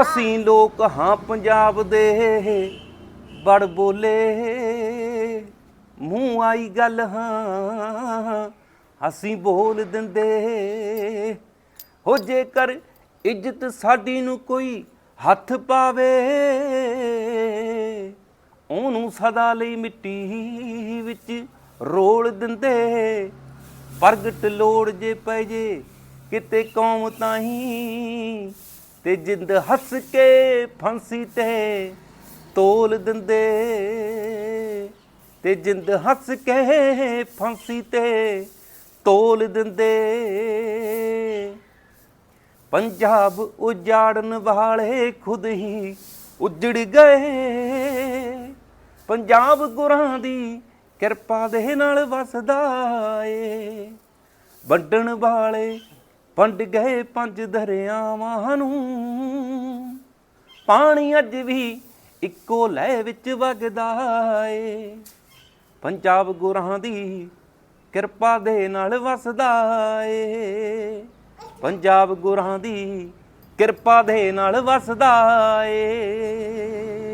ਅਸੀਂ ਲੋਕ ਹਾਂ ਪੰਜਾਬ ਦੇ ਬੜ ਬੋਲੇ। ਮੂੰਹ ਆਈ ਗੱਲ ਹਾਂ, ਅਸੀਂ ਬੋਲ ਦਿੰਦੇ। ਹੋ ਜੇਕਰ ਇੱਜ਼ਤ ਸਾਡੀ ਨੂੰ ਕੋਈ ਹੱਥ ਪਾਵੇ, ਉਹਨੂੰ ਸਦਾ ਲਈ ਮਿੱਟੀ ਵਿੱਚ ਰੋਲ ਦਿੰਦੇ। ਪ੍ਰਗਟ ਲੋੜ ਜੇ ਪੈ ਜੇ, ਕਿਤੇ ਕੌਮ ਤਾਹੀਂ ਤੇ ਜਿੰਦ ਹੱਸ ਕੇ ਫਾਂਸੀ ਤੇ ਤੋਲ ਦਿੰਦੇ। ਤੇ ਜਿੰਦ ਹੱਸ ਕੇ ਫਾਂਸੀ ਤੇ ਤੋਲ ਦਿੰਦੇ। ਪੰਜਾਬ ਉਜਾੜਨ ਵਾਲੇ ਖੁਦ ਹੀ ਉਜੜ ਗਏ। ਪੰਜਾਬ ਗੁਰਾਂ ਦੀ ਕਿਰਪਾ ਦੇ ਨਾਲ ਵਸਦਾ ਏ। ਵੰਡਣ ਵਾਲੇ ਵੰਡ ਗਏ ਪੰਜ ਦਰਿਆਵਾਂ ਨੂੰ। ਪਾਣੀ ਅੱਜ ਵੀ ਇੱਕੋ ਲਹਿ ਵਿੱਚ ਵਗਦਾ ਏ। ਪੰਜਾਬ ਗੁਰਾਂ ਦੀ ਕਿਰਪਾ ਦੇ ਨਾਲ ਵਸਦਾ ਏ। ਪੰਜਾਬ ਗੁਰਾਂ ਦੀ ਕਿਰਪਾ ਦੇ ਨਾਲ ਵਸਦਾ ਏ।